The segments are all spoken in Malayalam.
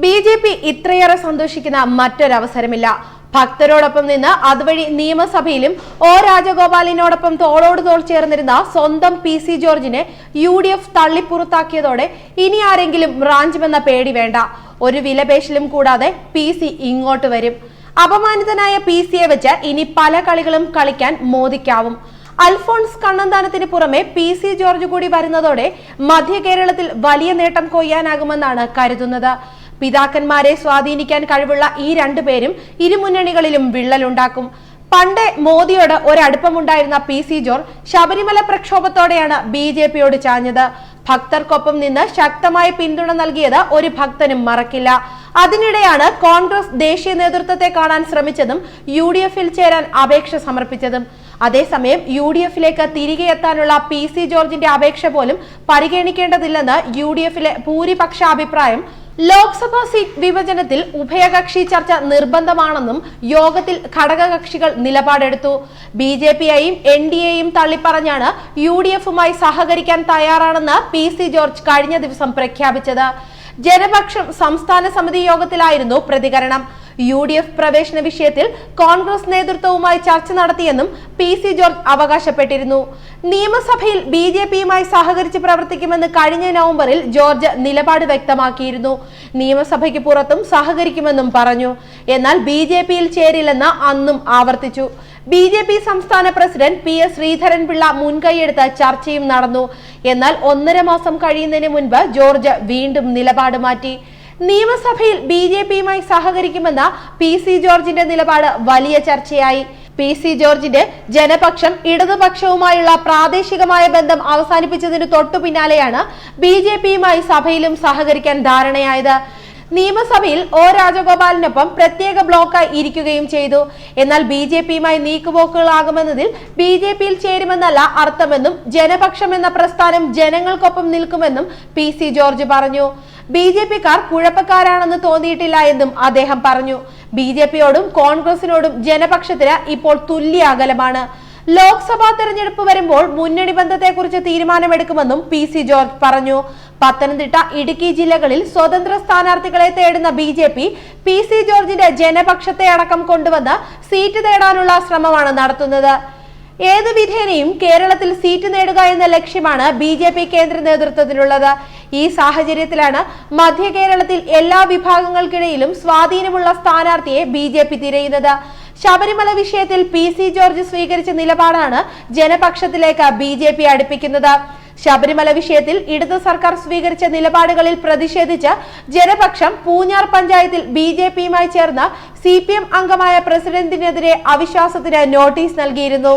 ബി ജെ പി ഇത്രയേറെ സന്തോഷിക്കുന്ന മറ്റൊരവസരമില്ല. ഭക്തരോടൊപ്പം നിന്ന് അതുവഴി നിയമസഭയിലും ഒ രാജഗോപാലിനോടൊപ്പം തോളോട് തോൾ ചേർന്നിരുന്ന സ്വന്തം പി സി ജോർജിനെ യു ഡി എഫ് തള്ളിപ്പുറത്താക്കിയതോടെ ഇനി ആരെങ്കിലും റാഞ്ചുമെന്ന പേടി വേണ്ട. ഒരു വിലപേശലും കൂടാതെ പി സി ഇങ്ങോട്ട് വരും. അപമാനിതനായ പി സിയെ വെച്ച് ഇനി പല കളികളും കളിക്കാൻ മോദിക്കാവും. അൽഫോൺസ് കണ്ണന്താനത്തിന് പുറമെ പി സി ജോർജ് കൂടി വരുന്നതോടെ മധ്യ കേരളത്തിൽ വലിയ നേട്ടം കൊയ്യാനാകുമെന്നാണ് കരുതുന്നത്. പിതാക്കന്മാരെ സ്വാധീനിക്കാൻ കഴിവുള്ള ഈ രണ്ടുപേരും ഇരുമുന്നണികളിലും വിള്ളലുണ്ടാക്കും. പണ്ട് മോദിയോട് ഒരടുപ്പമുണ്ടായിരുന്ന പി സി ജോർജ് ശബരിമല പ്രക്ഷോഭത്തോടെയാണ് ബി ജെ പിയോട് ചാഞ്ഞത്. ഭക്തർക്കൊപ്പം നിന്ന് ശക്തമായ പിന്തുണ നൽകിയത് ഒരു ഭക്തനും മറക്കില്ല. അതിനിടെയാണ് കോൺഗ്രസ് ദേശീയ നേതൃത്വത്തെ കാണാൻ ശ്രമിച്ചതും യു ഡി എഫിൽ ചേരാൻ അപേക്ഷ സമർപ്പിച്ചതും. അതേസമയം യു ഡി എഫിലേക്ക് തിരികെ എത്താനുള്ള പി സി ജോർജിന്റെ അപേക്ഷ പോലും പരിഗണിക്കേണ്ടതില്ലെന്ന് യു ഡി എഫിലെ ഭൂരിപക്ഷ അഭിപ്രായം ലോക്സഭാ സീറ്റ് വിഭജനത്തിൽ ഉഭയകക്ഷി ചർച്ച നിർബന്ധമാണെന്നും യോഗത്തിൽ ഘടകകക്ഷികൾ നിലപാടെടുത്തു. ബി ജെ പിയെയും എൻ ഡി എയും തള്ളിപ്പറഞ്ഞാണ് യു ഡി എഫുമായി സഹകരിക്കാൻ തയ്യാറാണെന്ന് പി സി ജോർജ് കഴിഞ്ഞ ദിവസം പ്രഖ്യാപിച്ചത്. ജനപക്ഷം സംസ്ഥാന സമിതി യോഗത്തിലായിരുന്നു പ്രതികരണം. യു ഡി എഫ് പ്രവേശന വിഷയത്തിൽ കോൺഗ്രസ് നേതൃത്വവുമായി ചർച്ച നടത്തിയെന്നും പി സി ജോർജ് അവകാശപ്പെട്ടിരുന്നു. നിയമസഭയിൽ ബി ജെ പിയുമായി സഹകരിച്ച് പ്രവർത്തിക്കുമെന്ന് കഴിഞ്ഞ നവംബറിൽ ജോർജ് നിലപാട് വ്യക്തമാക്കിയിരുന്നു. നിയമസഭയ്ക്ക് പുറത്തും സഹകരിക്കുമെന്നും പറഞ്ഞു. എന്നാൽ ബി ജെ പിയിൽ ചേരില്ലെന്ന് അന്നും ആവർത്തിച്ചു. ബി ജെ പി സംസ്ഥാന പ്രസിഡന്റ് പി എസ് ശ്രീധരൻപിള്ള മുൻകൈയെടുത്ത് ചർച്ചയും നടന്നു. എന്നാൽ ഒന്നര മാസം കഴിയുന്നതിന് മുൻപ് ജോർജ് വീണ്ടും നിലപാട് മാറ്റി. നിയമസഭയിൽ ബി ജെ പിയുമായി സഹകരിക്കുമെന്ന പി സി ജോർജിന്റെ നിലപാട് വലിയ ചർച്ചയായി. പി സി ജോർജിന്റെ ജനപക്ഷം ഇടതുപക്ഷവുമായുള്ള പ്രാദേശികമായ ബന്ധം അവസാനിപ്പിച്ചതിന് തൊട്ടു പിന്നാലെയാണ് ബി ജെ പിയുമായി സഭയിലും സഹകരിക്കാൻ ധാരണയായത്. നിയമസഭയിൽ ഒ രാജഗോപാലിനൊപ്പം പ്രത്യേക ബ്ലോക്കായി ഇരിക്കുകയും ചെയ്തു. എന്നാൽ ബി ജെ പിയുമായി നീക്കുപോക്കുകളാകുമെന്നതിൽ ബി ജെ പിയിൽ ചേരുമെന്നല്ല അർത്ഥമെന്നും ജനപക്ഷം എന്ന പ്രസ്ഥാനം ജനങ്ങൾക്കൊപ്പം നിൽക്കുമെന്നും പി സി ജോർജ് പറഞ്ഞു. ബി ജെ പിക്കാർ കുഴപ്പക്കാരാണെന്ന് തോന്നിയിട്ടില്ല എന്നും അദ്ദേഹം പറഞ്ഞു. ബി ജെ പിയോടും കോൺഗ്രസിനോടും ജനപക്ഷത്തിന് ഇപ്പോൾ തുല്യ അകലമാണ്. ലോക്സഭാ തെരഞ്ഞെടുപ്പ് വരുമ്പോൾ മുന്നണി ബന്ധത്തെക്കുറിച്ച് തീരുമാനമെടുക്കുമെന്നും പി സി ജോർജ് പറഞ്ഞു. പത്തനംതിട്ട ഇടുക്കി ജില്ലകളിൽ സ്വതന്ത്ര സ്ഥാനാർത്ഥികളെ തേടുന്ന B J P P C ജോർജിന്റെ ജനപക്ഷത്തെ അടക്കം കൊണ്ടുവന്ന് സീറ്റ് തേടാനുള്ള ശ്രമമാണ് നടത്തുന്നത്. ഏത് വിധേനയും കേരളത്തിൽ സീറ്റ് നേടുക എന്ന ലക്ഷ്യമാണ് ബി ജെ പി കേന്ദ്ര നേതൃത്വത്തിനുള്ളത് ഈ സാഹചര്യത്തിലാണ് മധ്യ കേരളത്തിൽ എല്ലാ വിഭാഗങ്ങൾക്കിടയിലും സ്വാധീനമുള്ള സ്ഥാനാർത്ഥിയെ ബി ജെ പി തിരയുന്നത്. ശബരിമല വിഷയത്തിൽ പി സി ജോർജ് സ്വീകരിച്ച നിലപാടാണ് ജനപക്ഷത്തിലേക്ക് ബി ജെ പി അടുപ്പിക്കുന്നത്. ശബരിമല വിഷയത്തിൽ ഇടതു സർക്കാർ സ്വീകരിച്ച നിലപാടുകളിൽ പ്രതിഷേധിച്ച് ജനപക്ഷം പൂഞ്ഞാർ പഞ്ചായത്തിൽ ബി ജെ പിയുമായി ചേർന്ന് സി പി എം അംഗമായ പ്രസിഡന്റിനെതിരെ അവിശ്വാസത്തിന് നോട്ടീസ് നൽകിയിരുന്നു.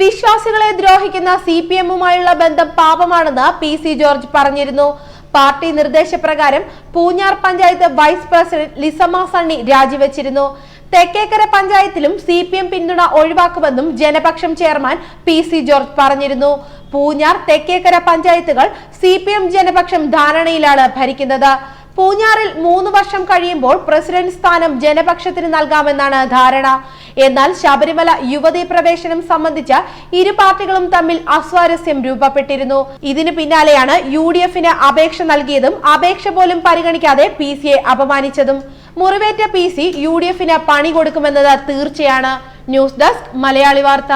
വിശ്വാസികളെ ദ്രോഹിക്കുന്ന സി പി എമ്മുമായുള്ള ബന്ധം പാപമാണെന്ന് പി സി ജോർജ് പറഞ്ഞിരുന്നു. പാർട്ടി നിർദ്ദേശപ്രകാരം പൂഞ്ഞാർ പഞ്ചായത്ത് വൈസ് പ്രസിഡന്റ് ലിസമ്മ സണ്ണി രാജിവെച്ചിരുന്നു. തെക്കേക്കര പഞ്ചായത്തിലും സി പി എം പിന്തുണ ഒഴിവാക്കുമെന്നും Janapaksham chairman P C George പറഞ്ഞിരുന്നു. പൂഞ്ഞാർ തെക്കേക്കര പഞ്ചായത്തുകൾ സി പി എം ജനപക്ഷം ധാരണയിലാണ് ഭരിക്കുന്നത്. പൂഞ്ഞാറിൽ മൂന്ന് വർഷം കഴിയുമ്പോൾ പ്രസിഡന്റ് സ്ഥാനം ജനപക്ഷത്തിന് നൽകാമെന്നാണ് ധാരണ. എന്നാൽ ശബരിമല യുവതീ പ്രവേശനം സംബന്ധിച്ച ഇരു പാർട്ടികളും തമ്മിൽ അസ്വാരസ്യം രൂപപ്പെട്ടിരുന്നു. ഇതിനു പിന്നാലെയാണ് യു ഡി എഫിന് അപേക്ഷ നൽകിയതും അപേക്ഷ പോലും പരിഗണിക്കാതെ പി അപമാനിച്ചതും. മുറിവേറ്റ പി സി യു ഡി എഫിന് പണി കൊടുക്കുമെന്നത് തീർച്ചയാണ്. ന്യൂസ് ഡെസ്ക് മലയാളി വാർത്ത.